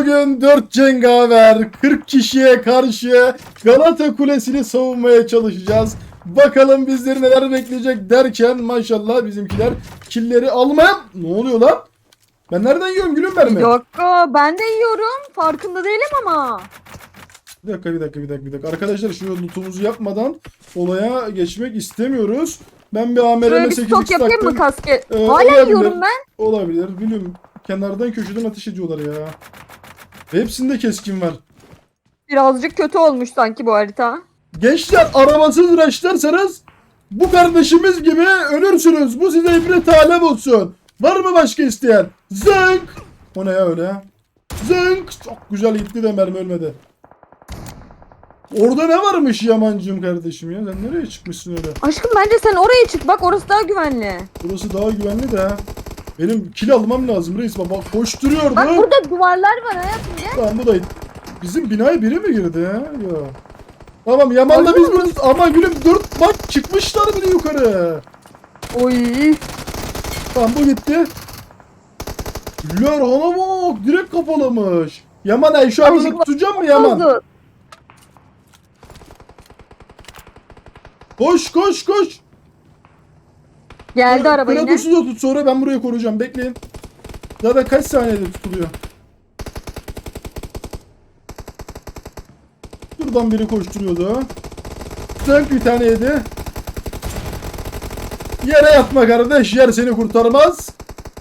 Bugün 4 cengaver 40 kişiye karşı Galata Kulesi'ni savunmaya çalışacağız. Bakalım bizleri neler bekleyecek derken maşallah bizimkiler killeri almaya... Ne oluyor lan? Ben nereden yiyorum gülüm mermi? Yok ben de yiyorum. Farkında değilim ama. Bir dakika bir dakika bir dakika bir dakika. Arkadaşlar şu lootumuzu yapmadan olaya geçmek istemiyoruz. Ben bir AMR'me Şuraya bir 8 stok yapayım mı kasket? Ee, Hala olabilir. yiyorum ben. Olabilir. Biliyorum. Kenardan köşeden ateş ediyorlar ya. Hepsinde keskin var. Birazcık kötü olmuş sanki bu harita. Gençler arabasız raşlarsanız bu kardeşimiz gibi ölürsünüz. Bu size ibret alem olsun. Var mı başka isteyen? Zınk! O ne ya öyle ya? Zınk! Çok güzel gitti de mermi ölmedi. Orada ne varmış Yamancığım kardeşim ya? Sen nereye çıkmışsın öyle? Aşkım bence sen oraya çık bak orası daha güvenli. Burası daha güvenli de. Benim kill almam lazım reis baba. Koşturuyordu. Bak burada duvarlar var hayatım gel. Tamam bu da bizim binaya biri mi girdi ya? Yok. Tamam Yaman'la biz buradayız. Ama gülüm dur bak çıkmışlar bile yukarı. Oy. Tamam bu gitti. Güller hana bak direkt kapalamış. Yaman ay şu Aşkım, tutacağım mı Yaman? Koş koş koş. Geldi araba yine. Da tut sonra ben burayı koruyacağım bekleyin. Zaten kaç saniyede tutuluyor. Buradan biri koşturuyordu. Dönk bir tane yedi. Yere yatma kardeş yer seni kurtarmaz.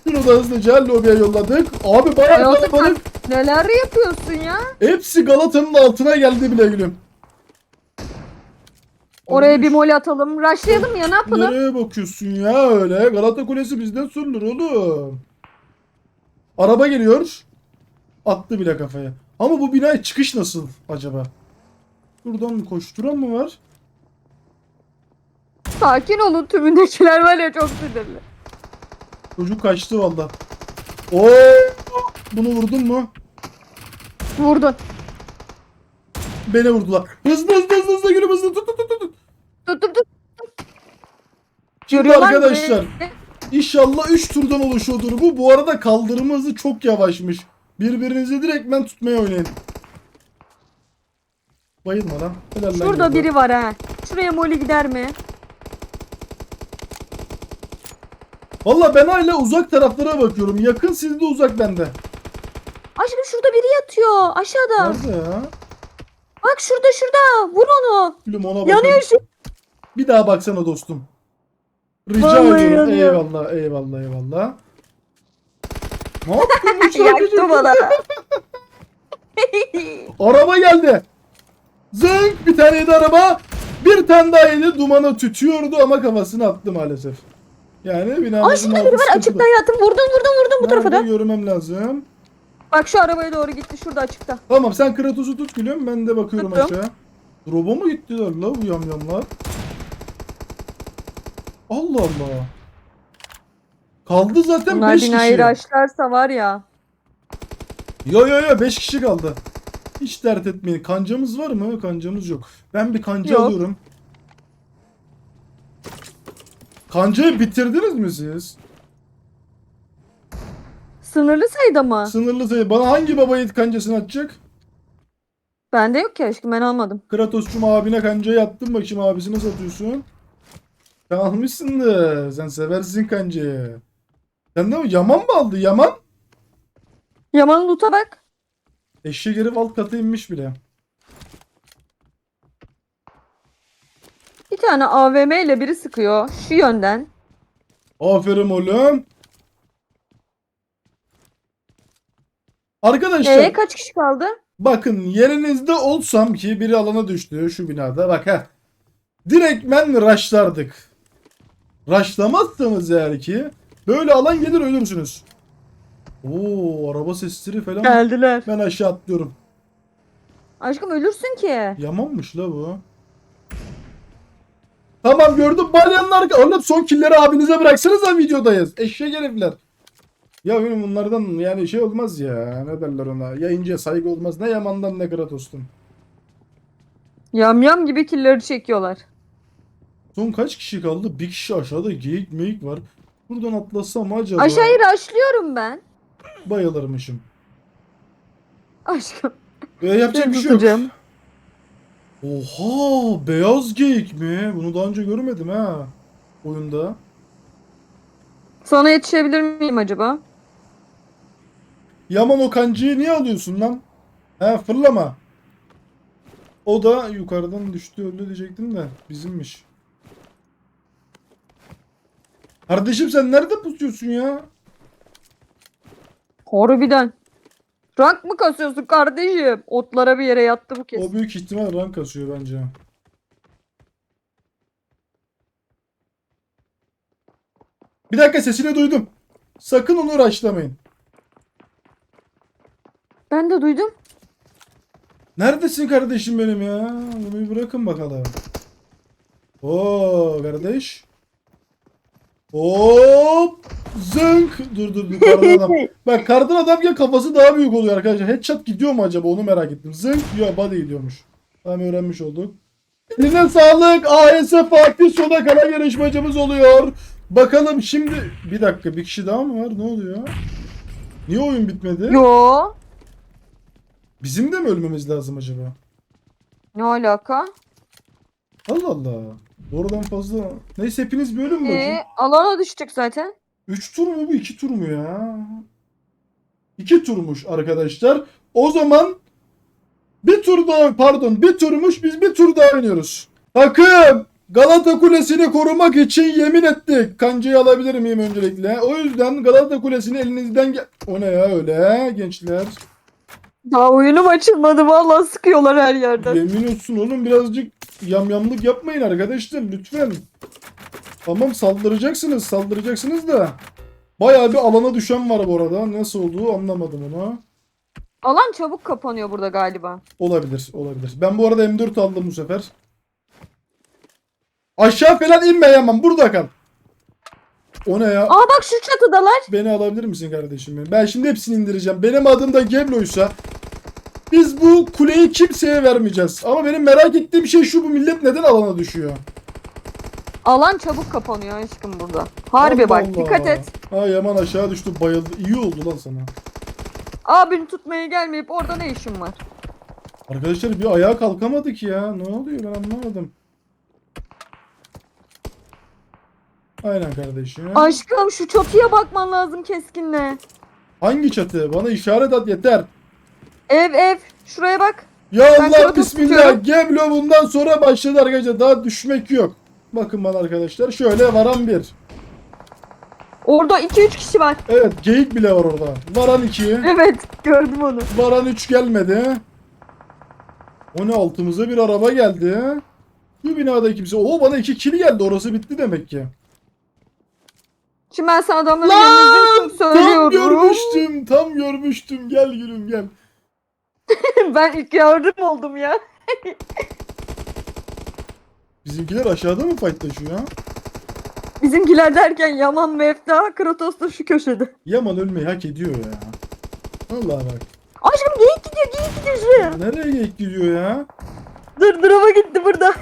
Şunu da hızlıca lobiye yolladık. Abi bayağı kalabalık. neler yapıyorsun ya? Hepsi Galata'nın altına geldi bile gülüm. Oraya bir mol atalım. Rushlayalım ya ne yapalım? Nereye bakıyorsun ya öyle? Galata Kulesi bizden sorulur oğlum. Araba geliyor. Attı bile kafaya. Ama bu binaya çıkış nasıl acaba? Buradan koşturan mı var? Sakin olun tümündekiler var ya çok sinirli. Çocuk kaçtı valla. Oo! Bunu vurdun mu? Vurdun. Beni vurdular. Hızlı hızlı hızlı hızlı gülüm hızlı tut tut tut Tut tut tut. Şimdi arkadaşlar beni? inşallah 3 turdan oluşuyordur bu. Bu arada kaldırma hızı çok yavaşmış. Birbirinizi direktmen tutmaya oynayın. Bayılma lan. Helal lan Şurada Gökhan. biri var ha. Şuraya moli gider mi? Valla ben hala uzak taraflara bakıyorum. Yakın sizde uzak bende. Aşkım şurada biri yatıyor aşağıda. Nerede ya? Bak şurada şurada. Vur onu. Gülüm ona bakın. Yanıyor şu. Bir daha baksana dostum. Rica Vallahi ediyorum. yanıyor. Eyvallah eyvallah eyvallah. Ne yaptın bu şarkıcı? Yaktı bana. Araba geldi. Zınk bir tane yedi araba. Bir tane daha yedi dumanı tütüyordu ama kafasını attı maalesef. Yani binamızın Aa şurada biri var açıkta hayatım. Vurdun vurdun vurdun bu tarafa da. görmem lazım. Bak şu arabaya doğru gitti şurada açıkta. Tamam sen Kratos'u tut gülüm ben de bakıyorum Tuttum. aşağı. Drop'a mı gittiler la bu yamyamlar? Allah Allah. Kaldı zaten Bunlar 5 binayı kişi. raşlarsa var ya. Yo yo yo 5 kişi kaldı. Hiç dert etmeyin. Kancamız var mı? Kancamız yok. Ben bir kanca Yok. alıyorum. Kancayı bitirdiniz mi siz? Sınırlı sayıda mı? Sınırlı sayı. Bana hangi baba yiğit kancasını atacak? Bende yok ki aşkım ben almadım. Kratos'cum abine kancayı attım bakayım abisi nasıl atıyorsun? Sen almışsındır. Sen seversin kancayı. Sen de mi? Yaman mı aldı? Yaman? Yaman loot'a bak. Eşek herif alt kata inmiş bile. Bir tane AVM ile biri sıkıyor. Şu yönden. Aferin oğlum. Arkadaşlar Ee kaç kişi kaldı? bakın yerinizde olsam ki biri alana düştü şu binada bak ha. Direktmen raşlardık. Raşlamazsanız eğer ki böyle alan gelir ölürsünüz. Oo araba sesleri falan. Geldiler. Ben aşağı atlıyorum. Aşkım ölürsün ki. Yamanmış la bu. Tamam gördüm balyanın arka. Oğlum son killeri abinize bıraksanıza videodayız. Eşek herifler. Ya benim bunlardan yani şey olmaz ya. Ne derler ona? Yayıncıya saygı olmaz. Ne Yaman'dan ne Kratos'tan. Yam yam gibi killeri çekiyorlar. Son kaç kişi kaldı? Bir kişi aşağıda geyik meyik var. Buradan atlasam acaba Aşağıyı raşlıyorum ben. bayılırmışım. Aşkım. Ee, yapacak bir şey yok. tutacağım. Oha beyaz geyik mi? Bunu daha önce görmedim ha. Oyunda. Sana yetişebilir miyim acaba? Yaman o kancayı niye alıyorsun lan? He fırlama. O da yukarıdan düştü öldü diyecektim de bizimmiş. Kardeşim sen nerede pusuyorsun ya? Harbiden. Rank mı kasıyorsun kardeşim? Otlara bir yere yattı bu kez. O büyük ihtimal rank kasıyor bence. Bir dakika sesini duydum. Sakın onu uğraşlamayın. Ben de duydum. Neredesin kardeşim benim ya? Bunu bir bırakın bakalım. Oo kardeş. Hop! Zınk! Dur dur dur kardan adam. Bak kardan adam ya kafası daha büyük oluyor arkadaşlar. Headshot gidiyor mu acaba onu merak ettim. Zınk! Yok body gidiyormuş. Tamam öğrenmiş olduk. Eline sağlık. AS Fatih sona kalan yarışmacımız oluyor. Bakalım şimdi bir dakika bir kişi daha mı var? Ne oluyor? Niye oyun bitmedi? Yo. Bizim de mi ölmemiz lazım acaba? Ne alaka? Allah Allah. Oradan fazla. Neyse hepiniz böyle mi bakın? Ee, alana düştük zaten. 3 tur mu bu 2 tur mu ya? 2 turmuş arkadaşlar. O zaman bir tur daha pardon bir turmuş biz bir tur daha oynuyoruz. Takım Galata Kulesi'ni korumak için yemin ettik. Kancayı alabilir miyim öncelikle? O yüzden Galata Kulesi'ni elinizden gel... O ne ya öyle gençler? Daha oyunum açılmadı. Vallahi sıkıyorlar her yerden. Yemin olsun oğlum birazcık yamyamlık yapmayın arkadaşlar lütfen. Tamam saldıracaksınız saldıracaksınız da. Bayağı bir alana düşen var bu arada. Nasıl olduğu anlamadım onu. Alan çabuk kapanıyor burada galiba. Olabilir olabilir. Ben bu arada M4 aldım bu sefer. Aşağı falan inme Yaman burada kal. O ne ya? Aa bak şu çatıdalar. Beni alabilir misin kardeşim? benim? Ben şimdi hepsini indireceğim. Benim adım da Geblo'ysa biz bu kuleyi kimseye vermeyeceğiz. Ama benim merak ettiğim şey şu bu millet neden alana düşüyor? Alan çabuk kapanıyor aşkım burada. Harbi Allah bak Allah. dikkat et. Ha Yaman aşağı düştü bayıldı. İyi oldu lan sana. Abini tutmaya gelmeyip orada ne işin var? Arkadaşlar bir ayağa kalkamadık ya. Ne oluyor ben anlamadım. Aynen kardeşim. Aşkım şu çatıya bakman lazım keskinle. Hangi çatı? Bana işaret at yeter. Ev ev. Şuraya bak. Ya Ben Allah kratos bismillah. tutuyorum. Geblo bundan sonra başladı arkadaşlar. Daha düşmek yok. Bakın bana arkadaşlar. Şöyle varan bir. Orada 2-3 kişi var. Evet geyik bile var orada. Varan iki. Evet gördüm onu. Varan üç gelmedi. O ne altımıza bir araba geldi. Bu binada kimse. Oo bana iki kill geldi. Orası bitti demek ki. Şimdi ben sana adamların Lan! zırt Tam söylüyorum. görmüştüm. Tam görmüştüm. Gel gülüm gel. ben ilk yardım oldum ya. Bizimkiler aşağıda mı fightlaşıyor? Bizimkiler derken Yaman Mefta, Kratos da şu köşede. Yaman ölmeyi hak ediyor ya. Allah bak. Aşkım geyik gidiyor geyik gidiyor şuraya. Nereye geyik gidiyor ya? Dur duruma gitti burada.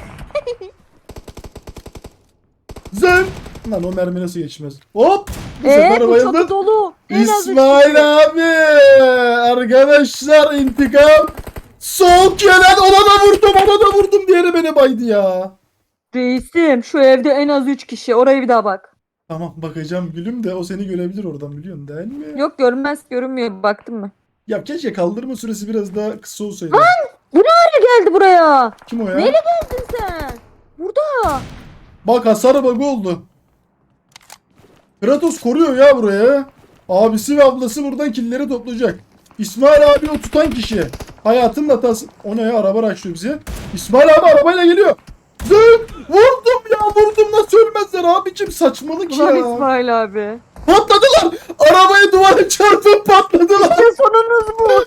Zın! Lan o mermi nasıl geçmez? Hop! Bu Eee sefer bu bayıldım. çatı dolu. En az üç kişi. İsmail abi! Arkadaşlar intikam! Soğuk gelen ona da vurdum ona da vurdum diğeri beni baydı ya. Reisim şu evde en az 3 kişi. Oraya bir daha bak. Tamam bakacağım gülüm de o seni görebilir oradan biliyorsun değil mi? Yok görünmez görünmüyor. Baktın mı? Ya keşke kaldırma süresi biraz daha kısa olsaydı. Nereye geldi buraya? Kim o ya? Nereye geldin sen? Burada. Bak hasar bug oldu. Kratos koruyor ya buraya. Abisi ve ablası buradan killeri toplayacak. İsmail abi o tutan kişi. Hayatın hatası. O ne ya araba açıyor bize. İsmail abi arabayla geliyor. Zın! Vurdum ya vurdum nasıl ölmezler abicim saçmalık Ulan ya. İsmail abi. Patladılar. Arabayı duvara çarpıp patladılar. İşte sonunuz bu.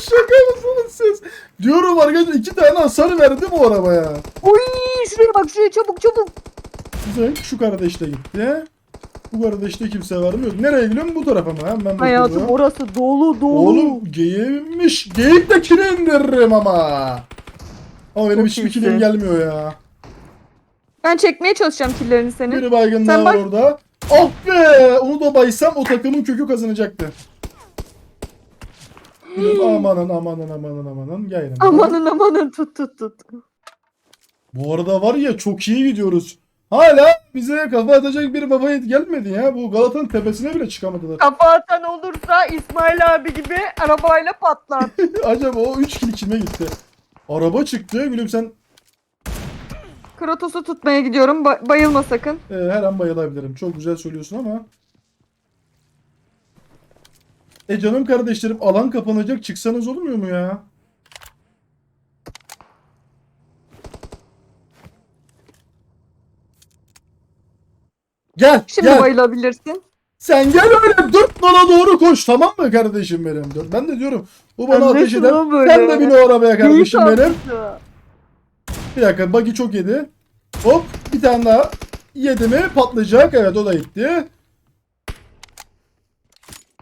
Şaka mısınız siz? Diyorum arkadaşlar iki tane hasar verdim o arabaya. Oy şuraya bak şuraya çabuk çabuk. Güzel. Şu kardeş de gitti. Bu kardeşte kimse var mı? Yok. Nereye gidiyorum? Bu tarafa mı? Hemen Hayatım bakıyorum. orası dolu dolu. Oğlum geyiğimmiş. Geyik de kine indiririm ama. Ama benim Çok hiçbir iyisin. kilim gelmiyor ya. Ben çekmeye çalışacağım killerini senin. Bir baygın Sen daha var bak. orada. Ah be! Onu da baysam o takımın kökü kazanacaktı. Gülüm amanın amanın amanın amanın. Gel yanıma. Amanın amanın tut tut tut. Bu arada var ya çok iyi gidiyoruz. Hala bize kafa atacak bir baba yiğit gelmedi ya. Bu Galata'nın tepesine bile çıkamadılar. Kafa atan olursa İsmail abi gibi arabayla patlar. Acaba o 3 kill kime gitti? Araba çıktı. Gülüm sen Kratos'u tutmaya gidiyorum. Ba- bayılma sakın. e, her an bayılabilirim. Çok güzel söylüyorsun ama. E canım kardeşlerim alan kapanacak. Çıksanız olmuyor mu ya? Gel Şimdi gel. bayılabilirsin. Sen gel öyle dört bana doğru koş tamam mı kardeşim benim? Dört. Ben de diyorum bu bana ateş eder. böyle? Sen de bin o arabaya kardeşim Geyik benim. avcısı. Bir dakika buggy çok yedi. Hop bir tane daha yedi mi patlayacak. Evet o da gitti.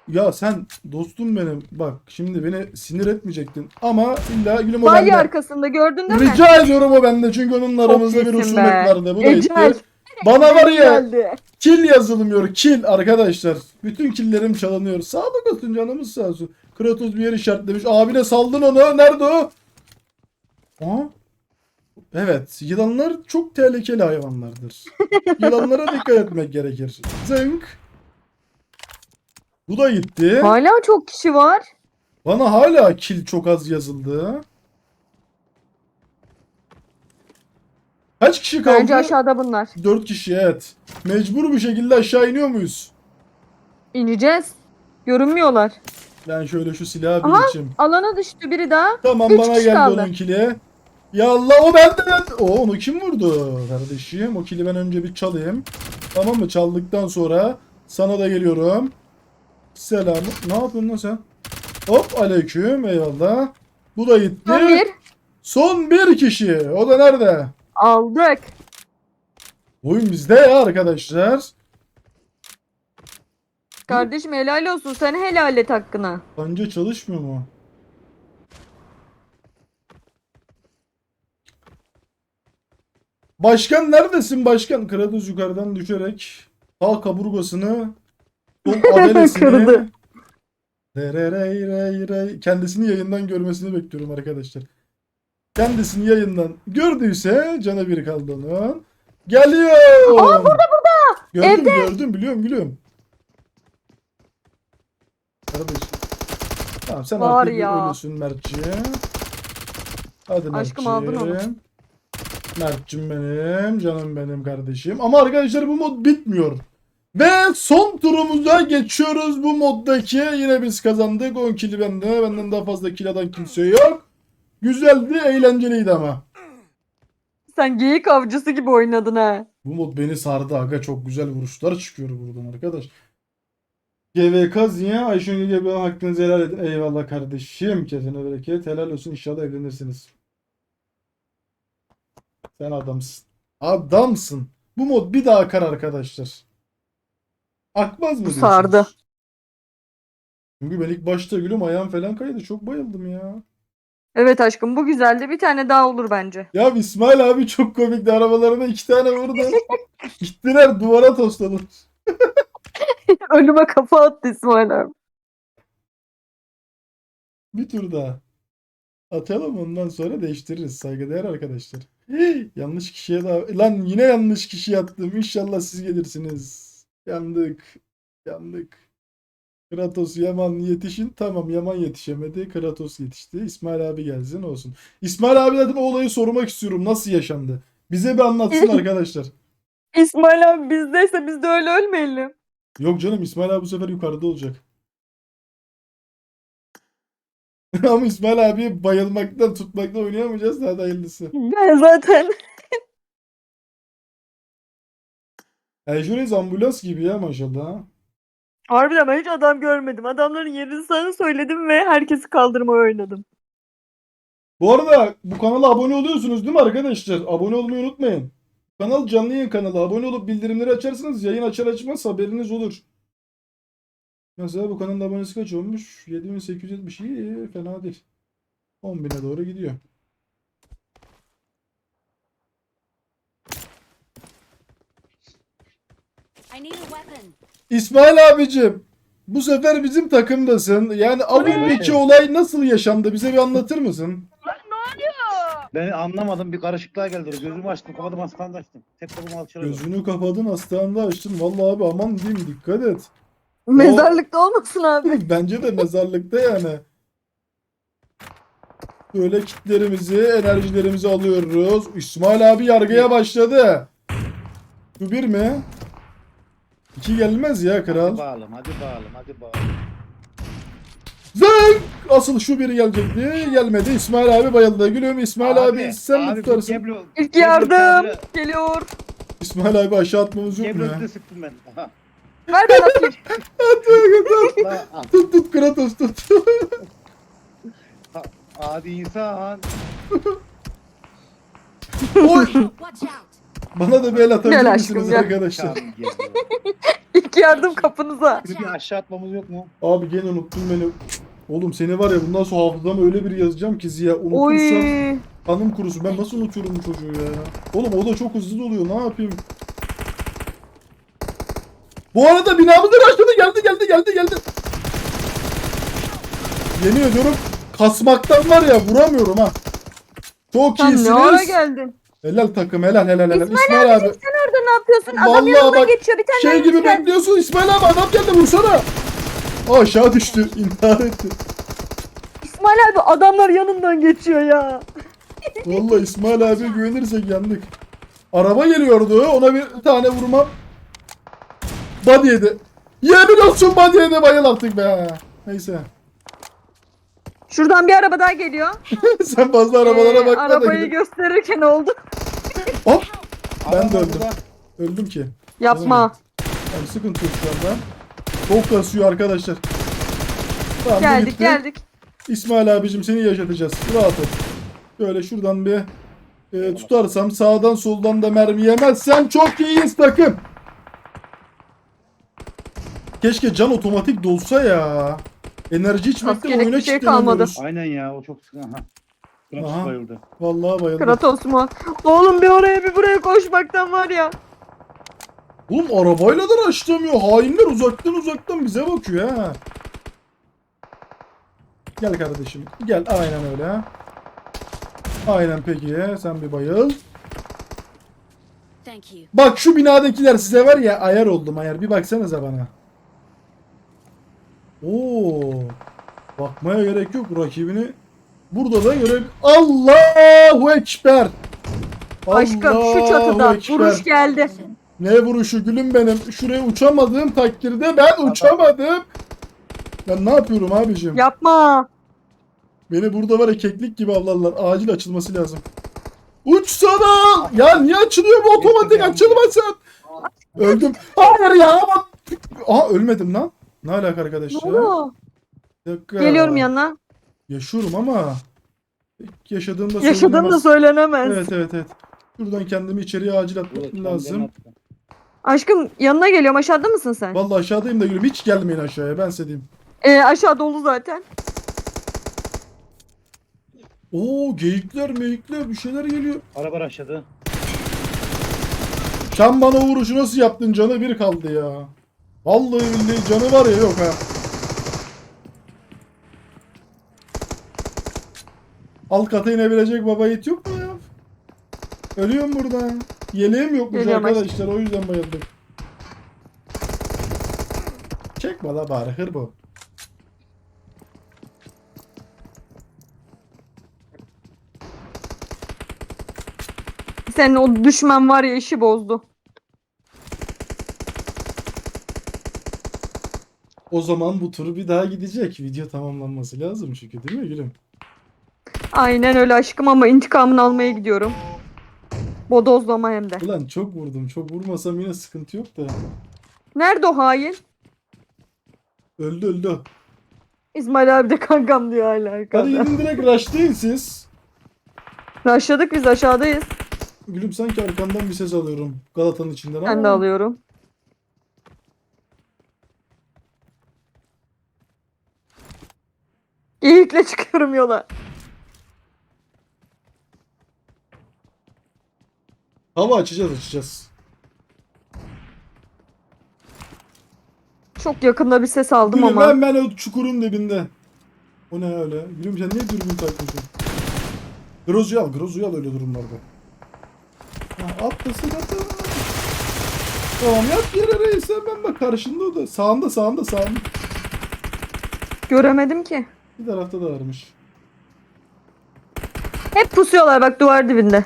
Ya sen dostum benim bak şimdi beni sinir etmeyecektin ama illa gülüm o Bali bende. arkasında gördün değil mi? Rica ediyorum o bende çünkü onun aramızda bir iyisin husumet be. vardı. Bu da Ecel. gitti. Bana var ya Geldi. Kill yazılmıyor. Kill arkadaşlar. Bütün killerim çalınıyor. Sağlık olsun canımız sağ olsun. Kratos bir yer işaretlemiş. Abine saldın onu. Nerede o? Aa. Evet. Yılanlar çok tehlikeli hayvanlardır. Yılanlara dikkat etmek gerekir. Zınk. Bu da gitti. Hala çok kişi var. Bana hala kill çok az yazıldı. Kaç kişi kaldı? Bence aşağıda bunlar. 4 kişi evet. Mecbur bir şekilde aşağı iniyor muyuz? İneceğiz. Görünmüyorlar. Ben şöyle şu silahı bir Aha. içeyim. Alana düştü biri daha. Tamam üç bana kişi geldi kaldı. onun kili. Ya Allah o bende. O onu kim vurdu kardeşim? O kili ben önce bir çalayım. Tamam mı? Çaldıktan sonra sana da geliyorum. Selam. Ne yapıyorsun lan sen? Hop aleyküm eyvallah. Bu da gitti. Son bir. Son bir kişi. O da nerede? Aldık. Oyun bizde ya arkadaşlar. Kardeşim helal olsun. Sen helal et hakkını. Bence çalışmıyor mu? Başkan neredesin başkan? Kratos yukarıdan düşerek sağ kaburgasını sol abelesini Kırdı. Dererey rey rey. kendisini yayından görmesini bekliyorum arkadaşlar. Kendisini yayından gördüyse canı bir kaldı onun. Geliyor. Aa burada burada. Gördüm Evde. gördüm biliyorum biliyorum. Kardeşim. Tamam sen Var artık ya. ölüsün Mertciğim. Hadi Aşkım aldın onu. Mertciğim. Mert'cim benim, canım benim kardeşim. Ama arkadaşlar bu mod bitmiyor. Ve son turumuza geçiyoruz bu moddaki. Yine biz kazandık. 10 kili bende. Benden daha fazla kill alan kimse yok. Güzeldi, eğlenceliydi ama. Sen geyik avcısı gibi oynadın ha. Bu mod beni sardı aga. Çok güzel vuruşlar çıkıyor buradan arkadaş. GVK Ziya Ayşe gibi hakkınızı helal edin. Eyvallah kardeşim. Kesene bereket. Helal olsun. İnşallah evlenirsiniz. Sen adamsın. Adamsın. Bu mod bir daha akar arkadaşlar. Akmaz mı Bu sardı. Çünkü ben ilk başta gülüm ayağım falan kaydı. Çok bayıldım ya. Evet aşkım bu güzeldi. Bir tane daha olur bence. Ya İsmail abi çok komikti. Arabalarına iki tane vurdu. Gittiler duvara tosladılar. Önüme kafa attı İsmail abi. Bir tur daha. Atalım ondan sonra değiştiririz. Saygıdeğer arkadaşlar. yanlış kişiye daha... Lan yine yanlış kişi attım. İnşallah siz gelirsiniz. Yandık. Yandık. Kratos Yaman yetişin. Tamam Yaman yetişemedi. Kratos yetişti. İsmail abi gelsin olsun. İsmail abi o olayı sormak istiyorum. Nasıl yaşandı? Bize bir anlatsın arkadaşlar. İsmail abi bizdeyse biz de öyle ölmeyelim. Yok canım İsmail abi bu sefer yukarıda olacak. Ama İsmail abi bayılmaktan tutmaktan oynayamayacağız daha da hayırlısı. Ben zaten. Ejuriz ambulans gibi ya maşallah. ha. Harbiden ben hiç adam görmedim. Adamların yerini sana söyledim ve herkesi kaldırmaya oynadım. Bu arada bu kanala abone oluyorsunuz değil mi arkadaşlar? Abone olmayı unutmayın. Kanal canlı yayın kanalı. Abone olup bildirimleri açarsanız yayın açar açmaz haberiniz olur. Mesela bu kanalın abonesi kaç olmuş? 7870 iyi fena değil. 10.000'e doğru gidiyor. I need a weapon. İsmail abicim. Bu sefer bizim takımdasın. Yani ne? önceki olay nasıl yaşandı? Bize bir anlatır mısın? Ben anlamadım bir karışıklığa geldi. Gözümü açtım kapadım hastanede açtım. Tek kolumu alçaladım. Gözünü kapadın hastanede açtın. Vallahi abi aman diyeyim dikkat et. Mezarlıkta olmasın abi. Bence de mezarlıkta yani. Böyle kitlerimizi, enerjilerimizi alıyoruz. İsmail abi yargıya başladı. Bu bir mi? İki gelmez ya Hadi kral. bağalım hadi bağalım hadi bağalım. Zınk! Asıl şu biri gelecekti. Gelmedi. İsmail abi bayıldı. Gülüm İsmail abi, sen mi tutarsın? Geblo- İlk Geblo yardım kağıdı- geliyor. İsmail abi aşağı atmamız yok mu Geblo ya? sıktım ben. Aha. Ver ben atayım. Lan, ah, Tut tut Kratos tut. Adi insan. Oy! Watch out! Bana da bir el atabilir Gel misiniz aşkım, gel. arkadaşlar? Tamam. İlk yardım kapınıza. Bir bir aşağı atmamız yok mu? Abi gene unuttun beni. Oğlum seni var ya bundan sonra hafızama öyle bir yazacağım ki Ziya Oy. unutursam kanım kurusun. Ben nasıl unutuyorum bu çocuğu ya? Oğlum o da çok hızlı doluyor. Ne yapayım? Bu arada binamızda başladı. Geldi geldi geldi geldi. Yemin ediyorum kasmaktan var ya vuramıyorum ha. Çok Sen iyisiniz. ne ara geldin? Helal takım helal helal helal. İsmail, İsmail, abi. abi sen orada ne yapıyorsun? Adam Vallahi yanından bak, geçiyor. Bir tane Şey mermisi gibi geldi. bekliyorsun İsmail abi adam geldi vursana. Aşağı düştü. intihar etti. İsmail abi adamlar yanından geçiyor ya. Vallahi İsmail abi güvenirsek yandık. Araba geliyordu. Ona bir tane vurmam. Body yedi. Yemin olsun body yedi bayıl attık be. Neyse. Şuradan bir araba daha geliyor. Sen fazla arabalara Ee, bakma da Arabayı gidip- gösterirken oldu. Hop. Ben de öldüm. Öldüm ki. Yapma. Yani sıkıntı yok şu anda. Çok kasıyor arkadaşlar. Tamam, bu Geldik gitti. geldik. İsmail abicim seni yaşatacağız. Rahat ol. Şöyle şuradan bir e, tutarsam sağdan soldan da mermi yemezsem çok iyiyiz takım. Keşke can otomatik dolsa ya. Enerji içmekten Askerlik oyuna bir şey kilitleniyoruz. Aynen ya o çok sıkıntı. Aha. Kratos Aha. bayıldı. Vallahi bayıldım. Kratos mu? Oğlum bir oraya bir buraya koşmaktan var ya. Oğlum arabayla da açlamıyor. Hainler uzaktan uzaktan bize bakıyor ha. Gel kardeşim. Gel aynen öyle. Aynen peki. Sen bir bayıl. Thank you. Bak şu binadakiler size var ya ayar oldum ayar. Bir baksanıza bana. Oo. Bakmaya gerek yok rakibini. Burada da göre Allahu ekber. Aşkım şu Allahu çatıda Ekber. vuruş geldi. Ne vuruşu gülüm benim. Şuraya uçamadığım takdirde ben uçamadım. Ben ne yapıyorum abicim? Yapma. Beni burada var ya keklik gibi avlarlar. Acil açılması lazım. Uçsana! Ya niye açılıyor bu otomatik açılmasın? Öldüm. Hayır ya. Aha ölmedim lan. Ne alaka Ne arkadaşlar? oldu? Bir dakika. Geliyorum yanına. Yaşıyorum ama. Yaşadığımda Yaşadığım da söylenemez. söylenemez. Evet evet evet. Şuradan kendimi içeriye acil atmam lazım. Aşkım yanına geliyorum. Aşağıda mısın sen? Vallahi aşağıdayım da gülüm. Hiç gelmeyin aşağıya ben size diyeyim. Ee, aşağı dolu zaten. Oo geyikler meyikler bir şeyler geliyor. Araba başladı. Sen bana vuruşu nasıl yaptın canı bir kaldı ya. Vallahi billahi canı var ya yok ha. Alt kata inebilecek baba yiğit yok mu ya? Ölüyorum burada. Yeleğim yokmuş Geliyorum arkadaşlar o yüzden bayıldım. Çekme la bari hır bu. Senin o düşman var ya işi bozdu. O zaman bu tur bir daha gidecek. Video tamamlanması lazım çünkü değil mi gülüm? Aynen öyle aşkım ama intikamını almaya gidiyorum. Bodozlama hem de. Ulan çok vurdum. Çok vurmasam yine sıkıntı yok da. Nerede o hain? Öldü öldü. İsmail abi de kankam diyor hala Hadi arkada. gidin direkt rushlayın siz. Başladık biz aşağıdayız. Gülüm sanki arkamdan bir ses alıyorum. Galata'nın içinden Ben de ama. alıyorum. Geyikle çıkıyorum yola. Hava açacağız açacağız. Çok yakında bir ses aldım Gülüm ama. ben ben o çukurun dibinde. O ne öyle? Gülüm sen niye dürbün takmışsın? Grozu'yu al, Grozu'yu al öyle durumlarda. Ha, atlasın atlasın. Tamam yat yere reis hemen bak karşında o da. Sağında sağında sağında. Göremedim ki. Bir tarafta da varmış. Hep pusuyorlar bak duvar dibinde.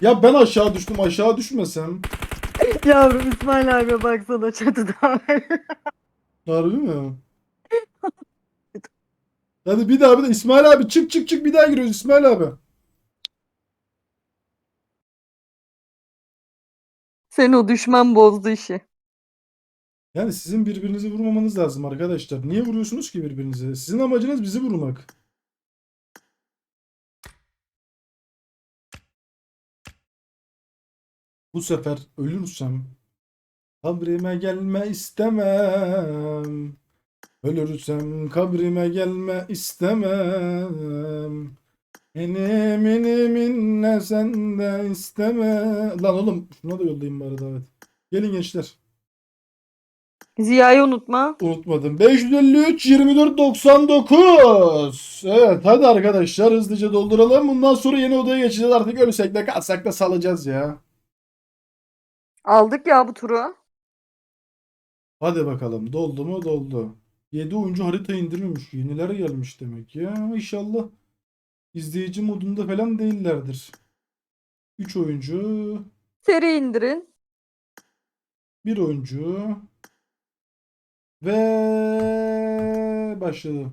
Ya ben aşağı düştüm aşağı düşmesem. Yavrum İsmail abi baksana çatıda. Harbi mi? Hadi bir daha bir de İsmail abi çık çık çık bir daha giriyoruz İsmail abi. Senin o düşman bozdu işi. Yani sizin birbirinizi vurmamanız lazım arkadaşlar. Niye vuruyorsunuz ki birbirinizi? Sizin amacınız bizi vurmak. Bu sefer ölürsem kabrime gelme istemem. Ölürsem kabrime gelme istemem. Enim enim inne sen de isteme. Lan oğlum şuna da yollayayım bari davet. Gelin gençler. Ziya'yı unutma. Unutmadım. 553 24 99. Evet hadi arkadaşlar hızlıca dolduralım. Bundan sonra yeni odaya geçeceğiz. Artık ölsek de kalsak da salacağız ya. Aldık ya bu turu. Hadi bakalım. Doldu mu? Doldu. 7 oyuncu harita indirmemiş. Yeniler gelmiş demek ya. İnşallah izleyici modunda falan değillerdir. 3 oyuncu, Seri indirin. 1 oyuncu ve başladı.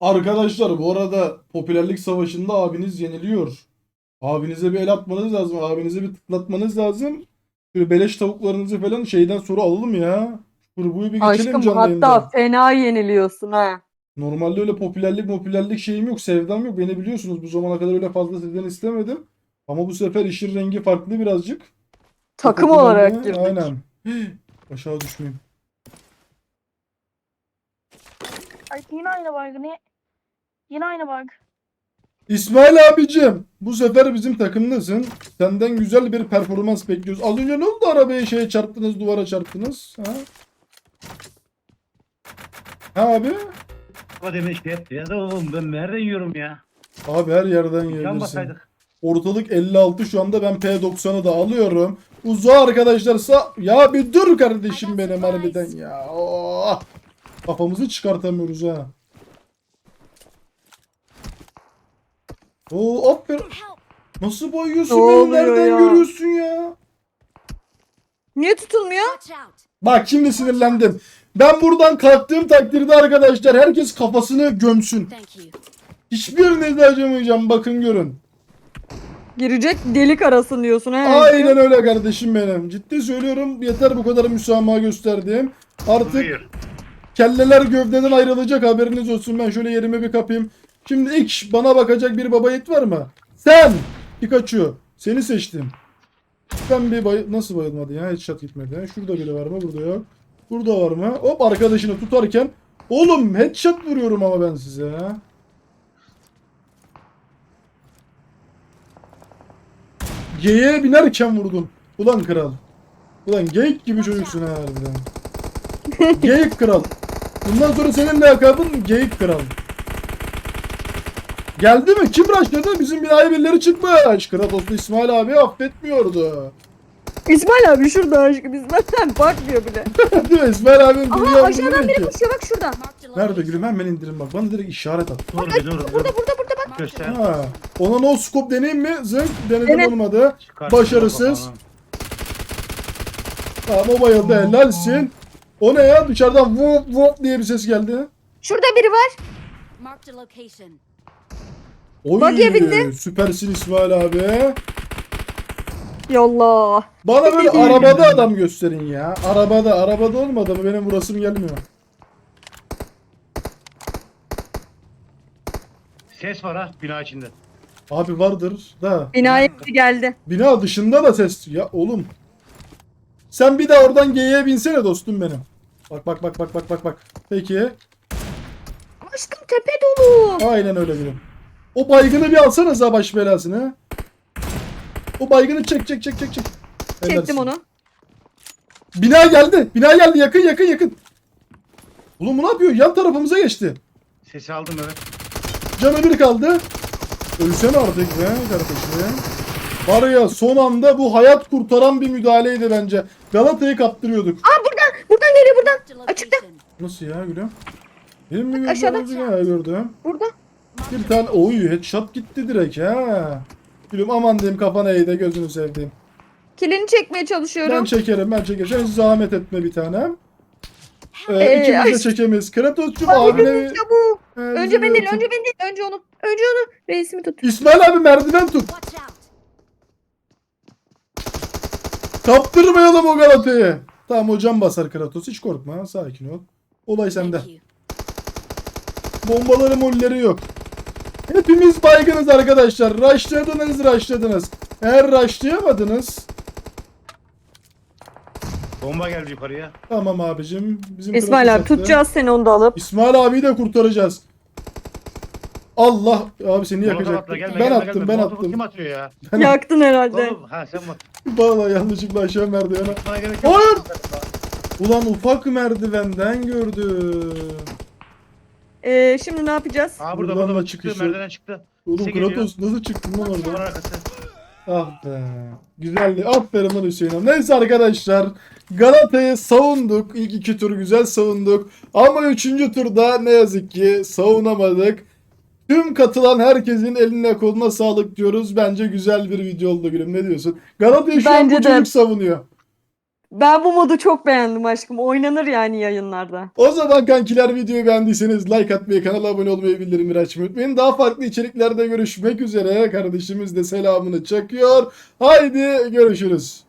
Arkadaşlar bu arada popülerlik savaşında abiniz yeniliyor. Abinize bir el atmanız lazım. Abinize bir tıklatmanız lazım. Şöyle beleş tavuklarınızı falan şeyden sonra alalım ya. Kurbuyu bir geçelim Aşkım canlı hatta yayında. fena yeniliyorsun ha. Normalde öyle popülerlik popülerlik şeyim yok. Sevdam yok. Beni biliyorsunuz bu zamana kadar öyle fazla sizden istemedim. Ama bu sefer işin rengi farklı birazcık. Takım Popülerliğe- olarak girdik. Aynen. Aşağı düşmeyeyim. Ay yine aynı bug. Ne? Yine aynı bug. İsmail abicim bu sefer bizim takımdasın. Senden güzel bir performans bekliyoruz. Az önce ne oldu arabaya şeye çarptınız duvara çarptınız? Ha? Ha abi? O demiş ki ya da oğlum ben nereden yiyorum ya? Abi her yerden Can yiyebilirsin. basaydık. Ortalık 56 şu anda ben P90'ı da alıyorum. Uzağa arkadaşlar sağ... Ya bir dur kardeşim benim harbiden ya. Oh! Kafamızı çıkartamıyoruz ha. Oo aferin. Nasıl boyuyorsun Ne beni nereden ya? görüyorsun ya? Niye tutulmuyor? Bak şimdi sinirlendim. Ben buradan kalktığım takdirde arkadaşlar herkes kafasını gömsün. Hiçbirine de acımayacağım bakın görün. Girecek delik arasın diyorsun he. Aynen öyle kardeşim benim. Ciddi söylüyorum yeter bu kadar müsamaha gösterdiğim. Artık kelleler gövdeden ayrılacak haberiniz olsun. Ben şöyle yerime bir kapayım. Şimdi ilk bana bakacak bir baba yiğit var mı? Sen! Pikachu. Seni seçtim. Ben bir bay... Nasıl bayılmadı ya? Headshot gitmedi. Şurada biri var mı? Burada yok. Burada var mı? Hop arkadaşını tutarken. Oğlum headshot vuruyorum ama ben size ha. G'ye binerken vurdum. Ulan kral. Ulan geyik gibi çocuksun ha harbiden. Geyik kral. Bundan sonra senin lakabın Geyik kral. Geldi mi? Kim rushladı? Bizim binaya birileri çıkmış. Kratoslu İsmail abi affetmiyordu. İsmail abi şurada aşkım İsmail bakmıyor bile. Mi? İsmail abim Aha aşağıdan biri koşuyor bak şurada. Marked a Nerede gülüm hemen indirin bak. Bana direkt işaret at. Dur dur. dur. Burada burada burada bak. Göster. Ha. Ona no scope deneyim mi? Zınk denedim Dene. olmadı. Çıkar. Başarısız. Tamam o bayıldı helalsin. O ne ya? Dışarıdan vup vup diye bir ses geldi. Şurada biri var. Marked a location. Oy, Buggy'e bindi. süpersin İsmail abi. Yallah. Bana böyle arabada adam gösterin ya. Arabada, arabada olmadı mı benim burasım gelmiyor. Ses var ha bina içinde. Abi vardır da. Binaya geldi. Bina dışında da ses. Ya oğlum. Sen bir daha oradan G'ye binsene dostum benim. Bak bak bak bak bak bak bak. Peki. Aşkım tepe dolu. Aynen öyle gülüm. O baygını bir alsanıza baş belasını. O baygını çek çek çek çek çek. Çektim Helalsin. onu. Bina geldi. Bina geldi. Yakın yakın yakın. Oğlum bu ne yapıyor? Yan tarafımıza geçti. Sesi aldım evet. Canı bir kaldı. Ölsene artık be kardeşim. Var ya son anda bu hayat kurtaran bir müdahaleydi bence. Galata'yı kaptırıyorduk. Buradan geliyor buradan. Açıkta. Nasıl ya gülüm? Benim mi ya gördüm. Burada. Bir tane oy headshot gitti direkt ha. Gülüm aman diyeyim kafana eğde gözünü sevdiğim. Kilini çekmeye Ben çalışıyorum. çekerim ben çekerim. Sen zahmet etme bir tanem. Ee, Ee, ikimiz ay. de çekemeyiz. Kratos'cum Abi abine... çabuk. Ee, Önce ben değil, tut. önce ben değil. Önce onu. Önce onu. Reisimi tut. İsmail abi merdiven tut. Watch out. Kaptırmayalım o Galata'yı. Tamam hocam basar Kratos. Hiç korkma. Sakin ol. Olay sende. Bombaları molleri yok. Hepimiz baygınız arkadaşlar. Rushladınız rushladınız. Eğer rushlayamadınız. Bomba geldi yukarıya. Tamam abicim. Bizim İsmail abi tutacağız seni onu da alıp. İsmail abiyi de kurtaracağız. Allah abi seni yakacak. atla, gelme, Ben gelme, attım gelme. ben attım. Kim atıyor ya? Yaktın herhalde. Oğlum, ha sen bak. Vallahi yanlışlıkla aşağı merdivene. Bana gerek yok. Hayır. Ulan ufak merdivenden gördü. Ee, şimdi ne yapacağız? Aa burada Buradan burada da bak çıktı çıkışı. merdivenden çıktı. Oğlum Bize geliyor. Kratos nasıl çıktın lan Duvar arkası. Ah be. Güzeldi. Aferin lan Hüseyin abi. Neyse arkadaşlar. Galata'yı savunduk. İlk iki tur güzel savunduk. Ama üçüncü turda ne yazık ki savunamadık. Tüm katılan herkesin eline koluna sağlık diyoruz. Bence güzel bir video oldu gülüm. Ne diyorsun? Galata'yı şu an Bence bu de. çocuk savunuyor. Ben bu modu çok beğendim aşkım. Oynanır yani yayınlarda. O zaman kankiler videoyu beğendiyseniz like atmayı, kanala abone olmayı, bildirimleri açmayı unutmayın. Daha farklı içeriklerde görüşmek üzere. Kardeşimiz de selamını çakıyor. Haydi görüşürüz.